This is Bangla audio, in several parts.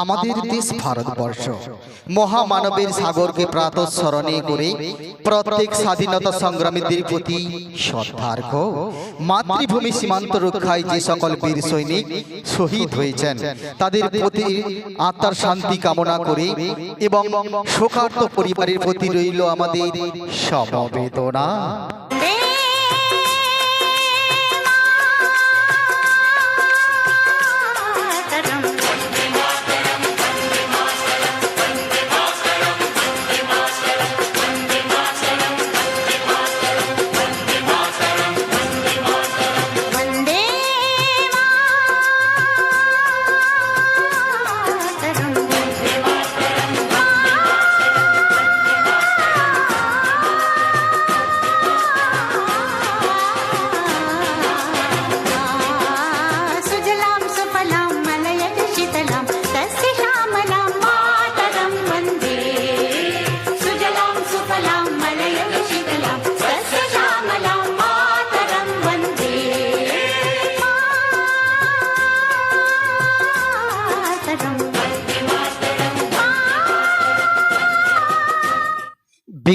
আমাদের দেশ ভারতবর্ষ। মহামানবের সাগরকে প্রাতঃস্মরণে করে প্রত্যেক স্বাধীনতা সংগ্রামীদের প্রতি শ্রদ্ধার্ঘ মাতৃভূমি সীমান্ত রক্ষায় যে সকল বীর সৈনিক শহীদ হয়েছেন। তাদের প্রতি আত্মার শান্তি কামনা করে এবং শোকার্ত পরিবারের প্রতি রইল আমাদের সমবেদনা।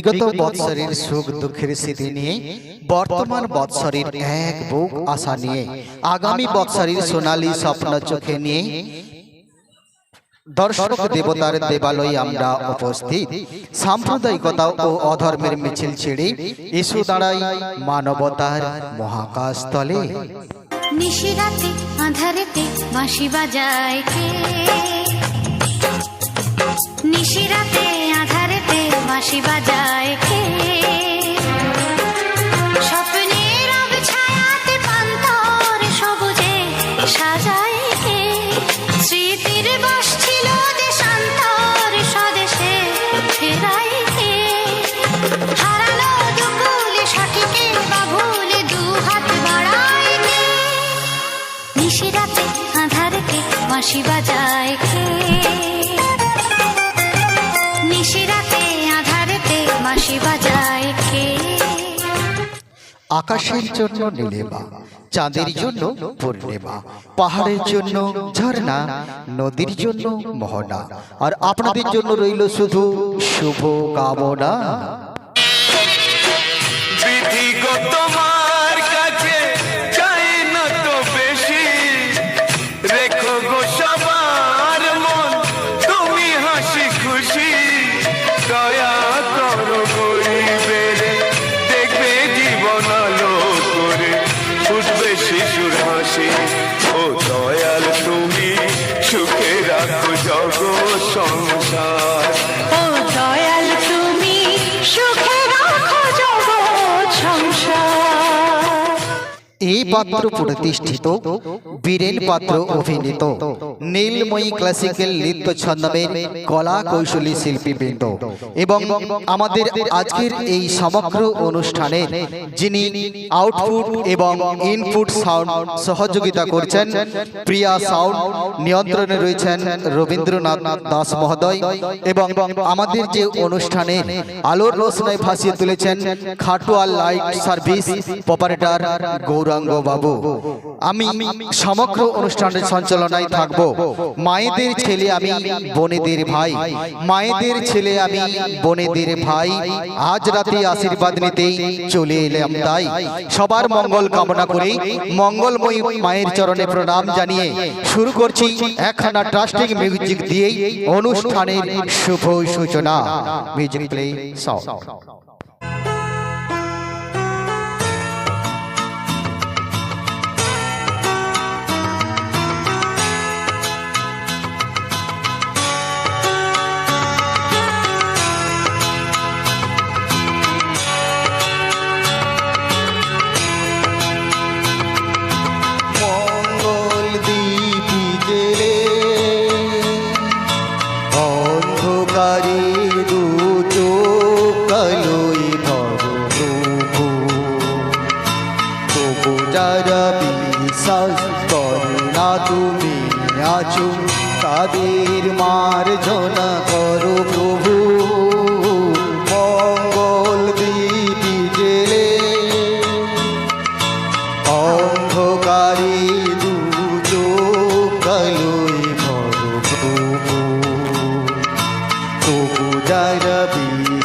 বিগত বৎসরের সুখ দুঃখের স্মৃতি নিয়ে বর্তমান বৎসরের এক বুক আশা নিয়ে আগামী বৎসরের সোনালী স্বপ্ন চোখে নিয়ে দর্শক দেবতার দেবালয়ে আমরা উপস্থিত। সাম্প্রদায়িকতা ও অধর্মের মিছিল ছেড়ে এসো দাঁড়াই মানবতার মহাকাশ তলে নিশিরাতে আধারেতে বাঁশি বাজায় কে? নিশিরাতে আধারেতে বাঁশি বাজায় কে? স্বপ্নের ছায়াতে পান্তর সবুজে সাজায় কে? স্মৃতির বাস ছিল দেশান্তর স্বদেশে ফেরায় কে? দুপুলে সঠিকে বা ভুলে দু হাত বাড়ায় কে? নিশিরাতে আধারকে বাঁশি বাজায় আকাশের জন্য নীলেমা, চাঁদের জন্য পূর্ণিমা, পাহাড়ের জন্য ঝর্ণা, নদীর জন্য মোহনা, আর আপনাদের জন্য রইল শুধু শুভ কামনা পাত্র প্রতিষ্ঠিত বীরেন পাত্র অভিনীত। নীলময়ী ক্লাসিক্যাল নৃত্য ছন্দমের কলা কৌশলী শিল্পীবৃন্দ। এবং আমাদের আজকের এই সমগ্র অনুষ্ঠানে যিনি আউটপুট এবং ইনপুট সাউন্ড সহযোগিতা করছেন প্রিয়া সাউন্ড নিয়ন্ত্রণে রয়েছেন রবীন্দ্রনাথ দাস মহোদয় এবং আমাদের যে অনুষ্ঠানে আলোর রোশনায় ভাসিয়ে তুলেছেন Khatual light service operator Gouranga babu আমি সমগ্র অনুষ্ঠানের সঞ্চালনায় থাকব। মায়েদের ছেলে আমি বোনেদের ভাই। মায়েদের ছেলে আমি বোনেদের ভাই। আজ রাতে আশীর্বাদ নিতে চলে এলাম তাই। সবার মঙ্গল কামনা করে মঙ্গলময়ী মায়ের চরণে প্রণাম জানিয়ে শুরু করছি একখানা ট্রাস্টিং মিউজিক দিয়েই অনুষ্ঠানের শুভ সূচনা। মিউজিক প্লে সাউন্ড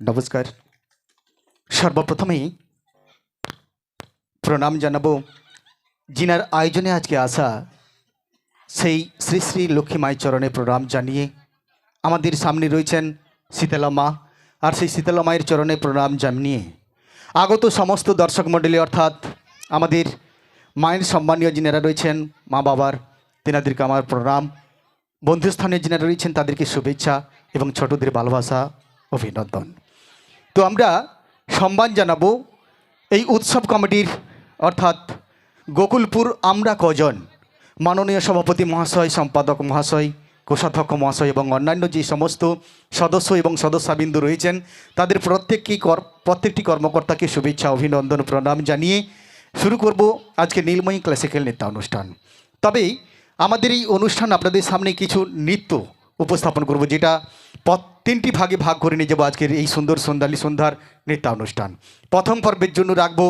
নমস্কার। সর্বপ্রথমেই প্রণাম জানাব যিনার আয়োজনে আজকে আসা সেই শ্রী শ্রী লক্ষ্মী মায়ের চরণে প্রণাম জানিয়ে আমাদের সামনে রয়েছেন শীতলা মা আর সেই শীতলা মায়ের চরণে প্রণাম জানিয়ে আগত সমস্ত দর্শক মণ্ডলী অর্থাৎ আমাদের মায়ের সম্মানীয় যিনারা রয়েছেন, মা বাবার তেনাদেরকে আমার প্রণাম। বন্ধুস্থানীয় যিনারা রয়েছেন, তাদেরকে শুভেচ্ছা এবং ছোটদের ভালোবাসা, অভিনন্দন। তো আমরা সম্মান জানাব এই উৎসব কমিটির, অর্থাৎ গোকুলপুর আমরা কজন, মাননীয় সভাপতি মহাশয়, সম্পাদক মহাশয়, কোষাধ্যক্ষ মহাশয় এবং অন্যান্য যে সমস্ত সদস্য এবং সদস্যবৃন্দ রয়েছেন, তাদের প্রত্যেককেই কর, প্রত্যেকটি কর্মকর্তাকে শুভেচ্ছা, অভিনন্দন, প্রণাম জানিয়ে শুরু করব আজকে নীলময়ী ক্লাসিক্যাল নৃত্য অনুষ্ঠান। তবে আমাদের এই অনুষ্ঠান আপনাদের সামনে কিছু নৃত্য উপস্থাপন করব, যেটা তিনটি ভাগে ভাগ করে নিয়ে যাব আজকের এই সুন্দর সন্ধ্যালী সন্ধ্যার নৃত্যানুষ্ঠান। প্রথম পর্বের জন্য রাখব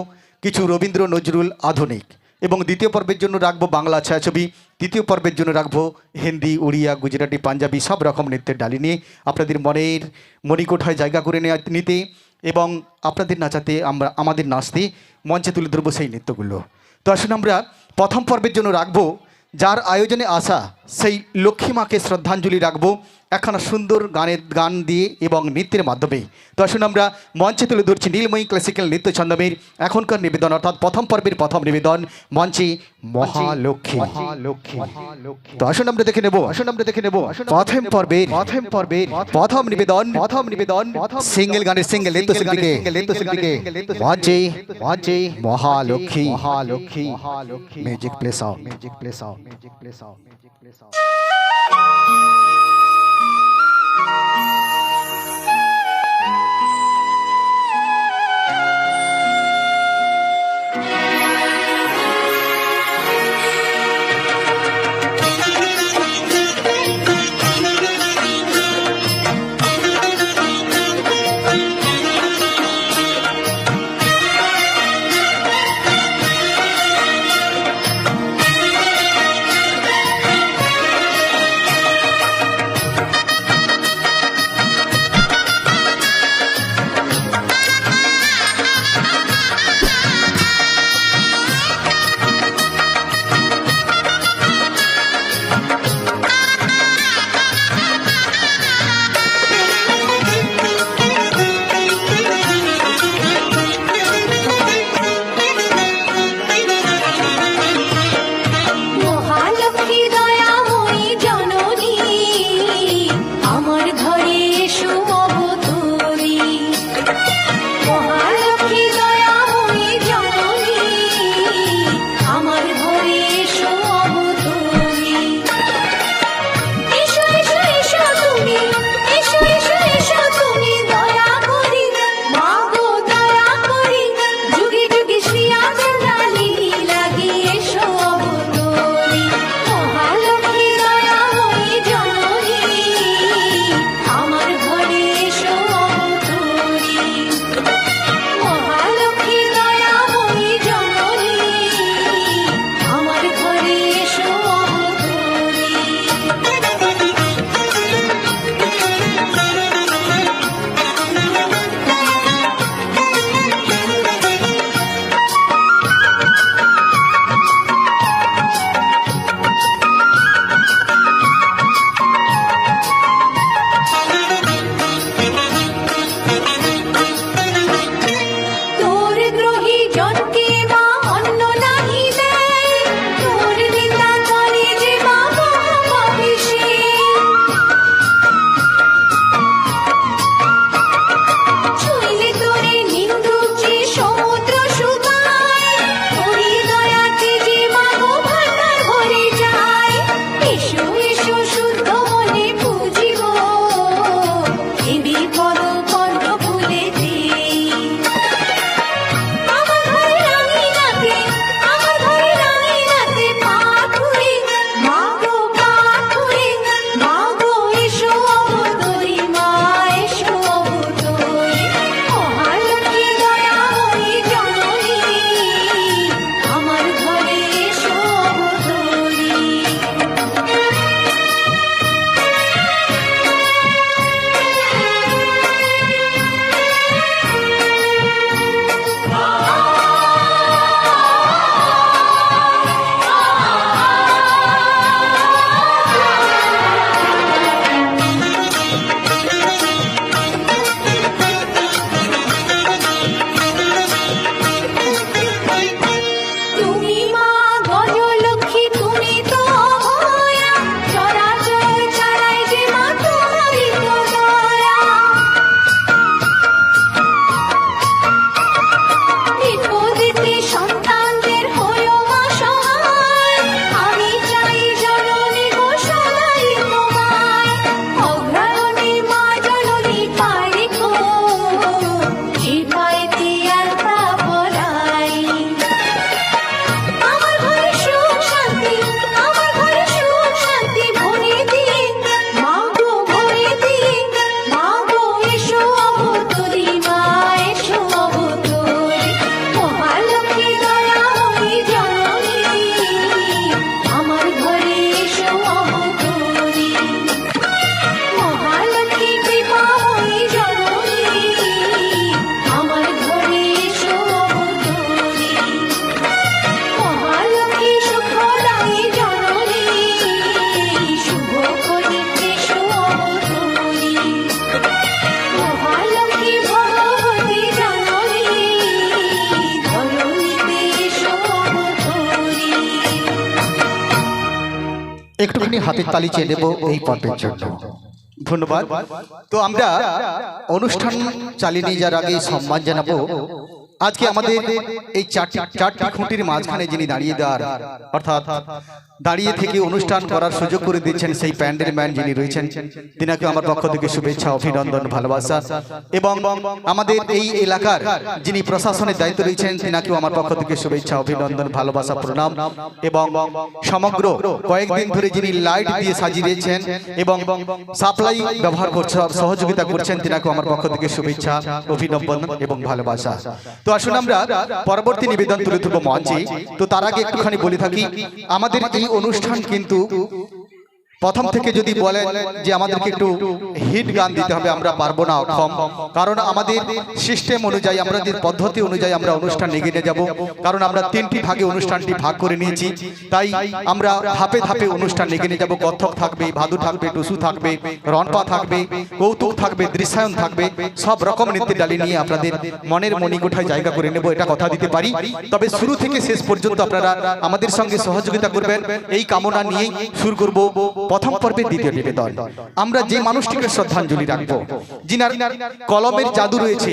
কিছু রবীন্দ্র নজরুল আধুনিক এবং দ্বিতীয় পর্বের জন্য রাখব বাংলা ছায়াছবি। তৃতীয় পর্বের জন্য রাখব হিন্দি, উড়িয়া, গুজরাটি, পাঞ্জাবি সব রকম নৃত্যের ডালি নিয়ে আপনাদের মনের মণিকোঠায় জায়গা করে নেওয়া নিতে এবং আপনাদের নাচাতে আমরা আমাদের নাচতে মঞ্চে তুলে ধরবো সেই নৃত্যগুলো। তো আসুন আমরা প্রথম পর্বের জন্য রাখব যার আয়োজনে আসা সেই লক্ষ্মী মাকে শ্রদ্ধাঞ্জলি রাখব একখানা সুন্দর গানের গান দিয়ে এবং নৃত্যের মাধ্যমে। তো আসুন আমরা মঞ্চে তুলে ধরছি নীলময়ী ক্লাসিক্যাল নৃত্য ছন্দমের এখনকার নিবেদন অর্থাৎ প্রথম পর্বের প্রথম নিবেদন মঞ্চে মহালক্ষ্মী। মহালক্ষ্মী। তো আসুন আমরা দেখে নেব আসুন আমরা দেখে নেব। প্রথম পর্বের প্রথম পর্বের প্রথম নিবেদন প্রথম নিবেদন সিঙ্গেল গানের সিঙ্গেল নৃত্য শিল্পীকে নৃত্য শিল্পীকে মঞ্চে মঞ্চে Mahalakshmi. Mahalakshmi Mahalakshmi music play sound music play sound music play sound music play sound Música তালি চেয়ে নেব এই পর্বের জন্য। ধন্যবাদ। তো আমরা অনুষ্ঠান চালিয়ে নিয়ে যাওয়ার আগে সম্মান জানাব। আজকে আমাদের এই চারটি চারটি খুঁটির মাঝখানে যিনি দাঁড়িয়ে দেওয়ার অর্থাৎ দাঁড়িয়ে থেকে অনুষ্ঠান করার সুযোগ করে দিচ্ছেন সেই প্যান্ডেল ম্যান যিনি রয়েছেন তিনাকে আমার পক্ষ থেকে শুভেচ্ছা অভিনন্দন ভালোবাসা এবং আমাদের এই এলাকার যিনি প্রশাসনের দায়িত্ব রয়েছেন তিনাকেও আমার পক্ষ থেকে শুভেচ্ছা অভিনন্দন ভালোবাসা প্রণাম এবং সমগ্র কয়েকদিন ধরে যিনি লাইট দিয়ে সাজিয়েছেন এবং সাপ্লাই ব্যবহার করছে সহযোগিতা করছেন তিনাকেও আমার পক্ষ থেকে শুভেচ্ছা অভিনন্দন এবং ভালোবাসা তো আসুন আমরা পরবর্তী নিবেদন তুলে ধরবো মঞ্চে। তো তার আগে একটুখানি বলে থাকি আমাদের এই অনুষ্ঠান কিন্তু প্রথম থেকে যদি বলেন যে আমাদেরকে একটু হিট গান দিতে হবে আমরা পারব না অক্ষম কারণ আমাদের সিস্টেম অনুযায়ী আমাদের পদ্ধতি অনুযায়ী আমরা অনুষ্ঠান এগিয়ে নিয়ে যাব। কারণ আমরা তিনটি ভাগে অনুষ্ঠানটি ভাগ করে নিয়েছি। তাই আমরা ধাপে ধাপে অনুষ্ঠান এগিয়ে নিয়ে যাব। কত্থক থাকবে ভাদু থাকবে টুসু থাকবে রনপা থাকবে কৌতুক থাকবে দৃশ্যায়ন থাকবে সব রকম নৃত্যের ডালি নিয়ে আপনাদের মনের মণিকোঠায় জায়গা করে নেব এটা কথা দিতে পারি। তবে শুরু থেকে শেষ পর্যন্ত আপনারা আমাদের সঙ্গে সহযোগিতা করবেন এই কামনা নিয়েই শুরু করব প্রথম পর্বের দ্বিতীয় নিবেদন। আমরা যে মানুষটিকে শ্রদ্ধাঞ্জলি রাখব যিনার কলমের জাদু রয়েছে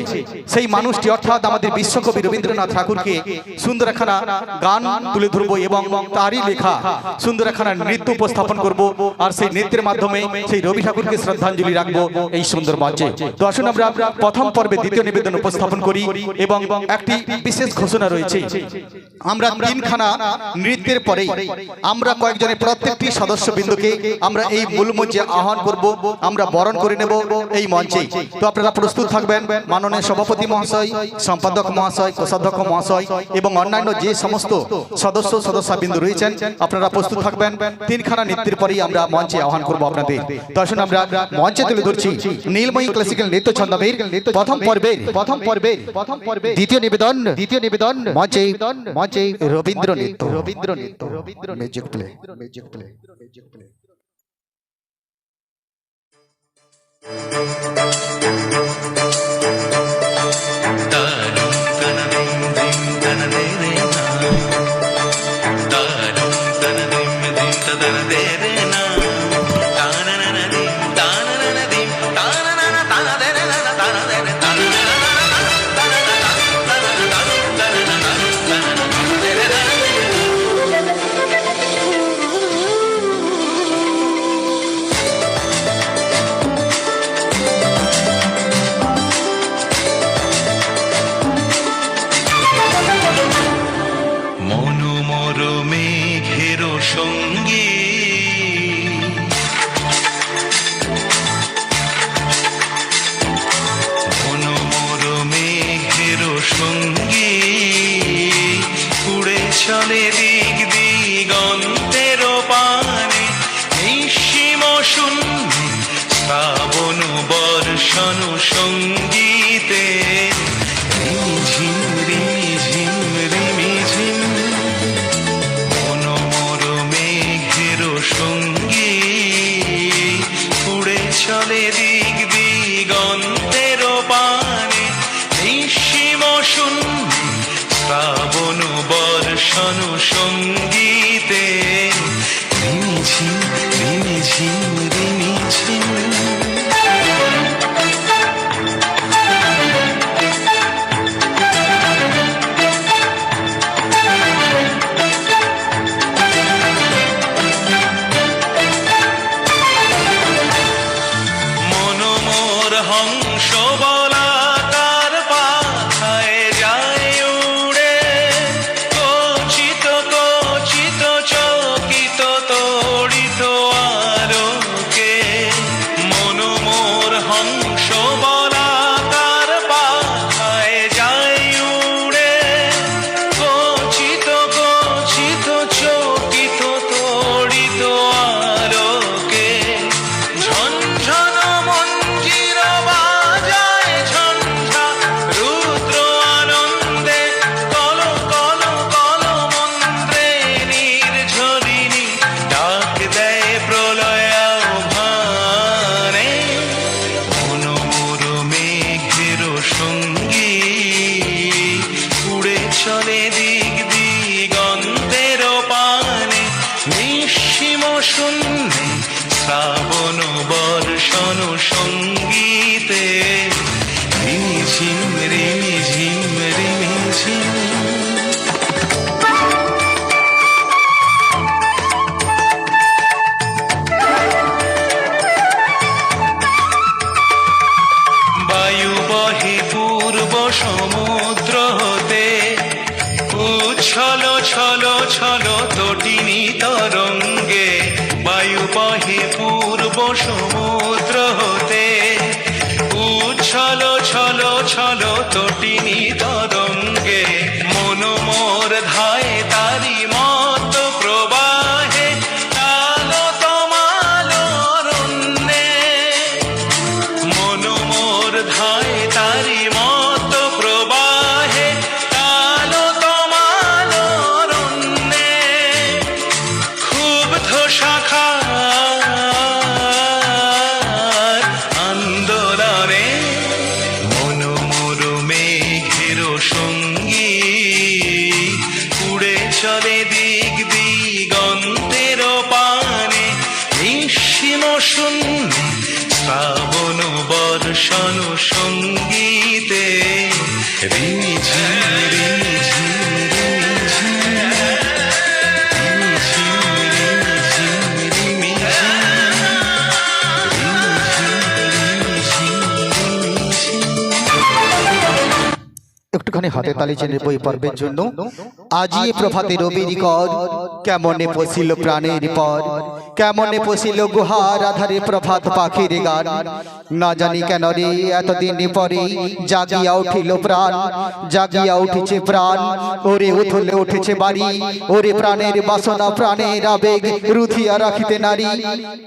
সেই মানুষটি অর্থাৎ আমাদের বিশ্বকবি রবীন্দ্রনাথ ঠাকুরকে সুন্দর একখানা গান তুলে ধরবো এবং তারই লেখা সুন্দর একখানা নৃত্য উপস্থাপন করব আর সেই নৃত্যের মাধ্যমে সেই রবি ঠাকুরকে শ্রদ্ধাঞ্জলি রাখব এই সুন্দর মঞ্চে। তো আসুন আমরা প্রথম পর্বে দ্বিতীয় নিবেদন উপস্থাপন করি এবং একটি বিশেষ ঘোষণা রয়েছে। আমরা তিনখানা নৃত্যের পরে আমরা কয়েকজনের প্রত্যেকটি সদস্য বিন্দুকে আমরা এই মূল মঞ্চে আহ্বান করব আমরা বরণ করে নেব এই মঞ্চে। তো আপনারা প্রস্তুত থাকবেন মাননীয় সভাপতি মহাশয় সম্পাদক মহাশয় কোষাধ্যক্ষ মহাশয় এবং অন্যান্য যে সমস্ত সদস্য সদস্যা বিন্দু রয়েছেন আপনারা প্রস্তুত থাকবেন। তিনখানা নৃত্যের পরেই আমরা মঞ্চে আহ্বান করব আপনাদের। আসুন আমরা মঞ্চে তুলে ধরছি নীলময়ী ক্লাসিক্যাল নৃত্য ছন্দমের প্রথম পর্বের প্রথম পর্বের প্রথম পর্বের। দ্বিতীয় নিবেদন দ্বিতীয় নিবেদন। মঞ্চে মঞ্চে। রবীন্দ্র নৃত্য। রবীন্দ্র নৃত্য। Rabindra music play music play music play Done. চলে দিক দিগন্তের পানে নিঃসীম শূন্য শ্রাবণ বর্ষণ সঙ্গীতে। রিমিঝিম রিমিঝিম সঙ্গীতে রিঝি একটুখানি হাতে তালি চেনে বই পর্বের জন্য? আজি প্রভাতে রবির কর কেমনে পশিল প্রাণের পর কেমনে পশিল গুহার আধারে প্রভাত পাখির গান? না জানি কেন রে এতদিন পরে জাগিয়া উঠিল প্রাণ। জাগিয়া উঠেছে প্রাণ। ওরে উথলে উঠেছে বাড়ি। ওরে প্রাণের বাসনা প্রাণের আবেগ রুধিয়া রাখিতে নারী।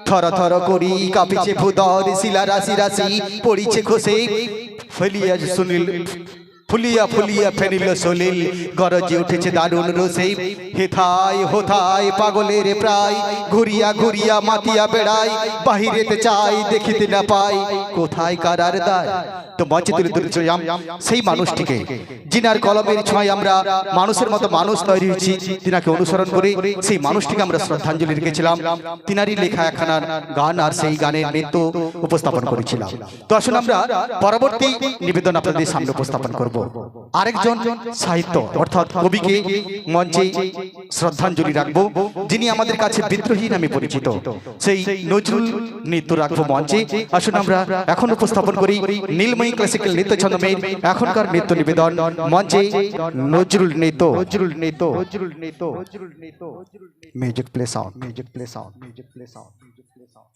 থর থর করি কাঁপিছে ভূদর শিলা রাশি রাশি পড়িছে খসে। ফেলিয়া সুনীল ফুলিয়া ফুলিয়া ফেনিল সলিল গরজে উঠেছে দারুণ রসে হেথায় হোথায় পাগলের প্রায়। ঘুরিয়া ঘুরিয়া মাতিয়া বেড়াই বাহিরেতে চাই দেখিতে না পাই। কোথায় কারার দায় তো মঞ্চে তুলে তুলেছিলাম সেই মানুষটিকে যিনার কলমের ছোঁয়ায় আমরা মানুষের মতো মানুষ তৈরি হয়েছি তিনাকে অনুসরণ করে সেই মানুষটিকে আমরা শ্রদ্ধাঞ্জলি রেখেছিলাম। তিনারই লেখা একখানা গান আর সেই গানের নৃত্য উপস্থাপন করেছিলাম। তো আসুন আমরা পরবর্তী নিবেদন আপনাদের সামনে উপস্থাপন করব। আরেকজন সাহিত্য অর্থাৎ কবিকে মঞ্চে শ্রদ্ধাঞ্জলি রাখব যিনি আমাদের কাছে বিদ্রোহী নামে পরিচিত। সেই নজরুল নৃত্য রাখব মঞ্চে। আসুন আমরা এখন উপস্থাপন করি নীলময়ী ক্লাসিক্যাল নৃত্য ছন্দমের এখনকার নৃত্য নিবেদন। মঞ্চে নজরুল নৃত্য। নজরুল নৃত্য। নজরুল নৃত্য। নজরুল নৃত্য। Music play sound music play sound music play sound music play sound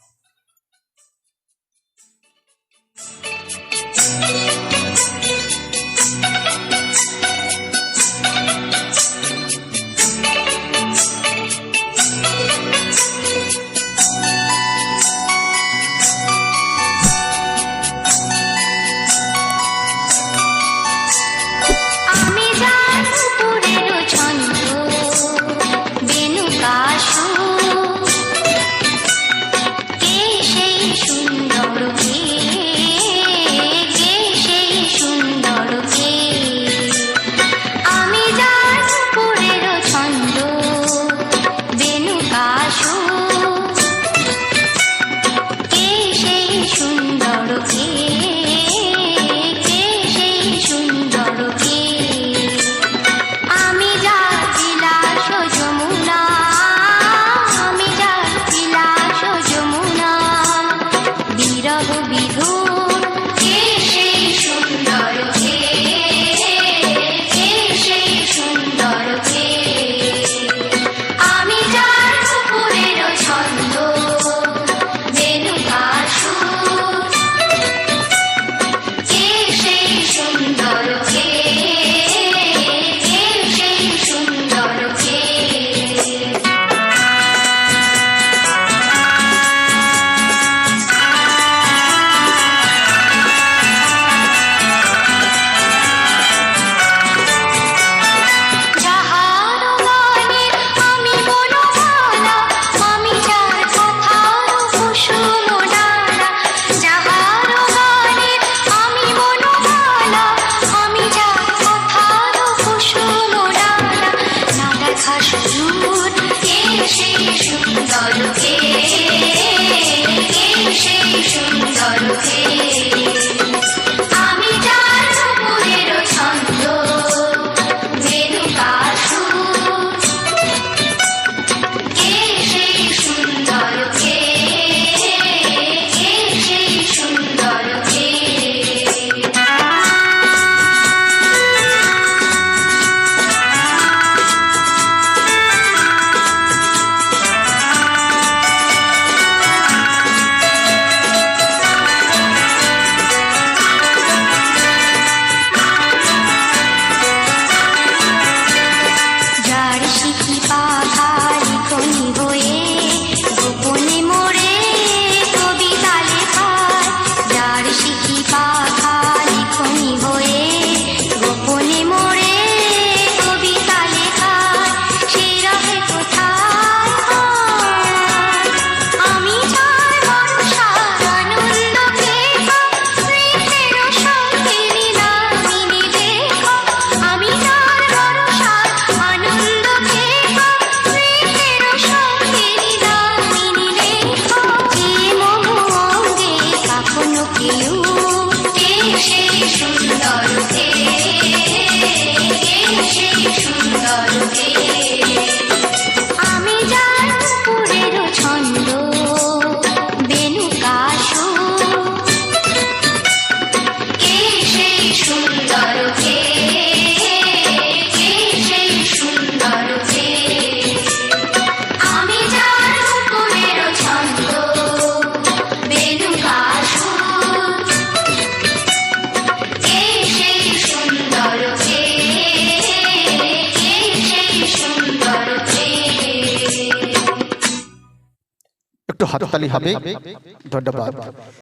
একটু হাততালি হবে ধন্যবাদ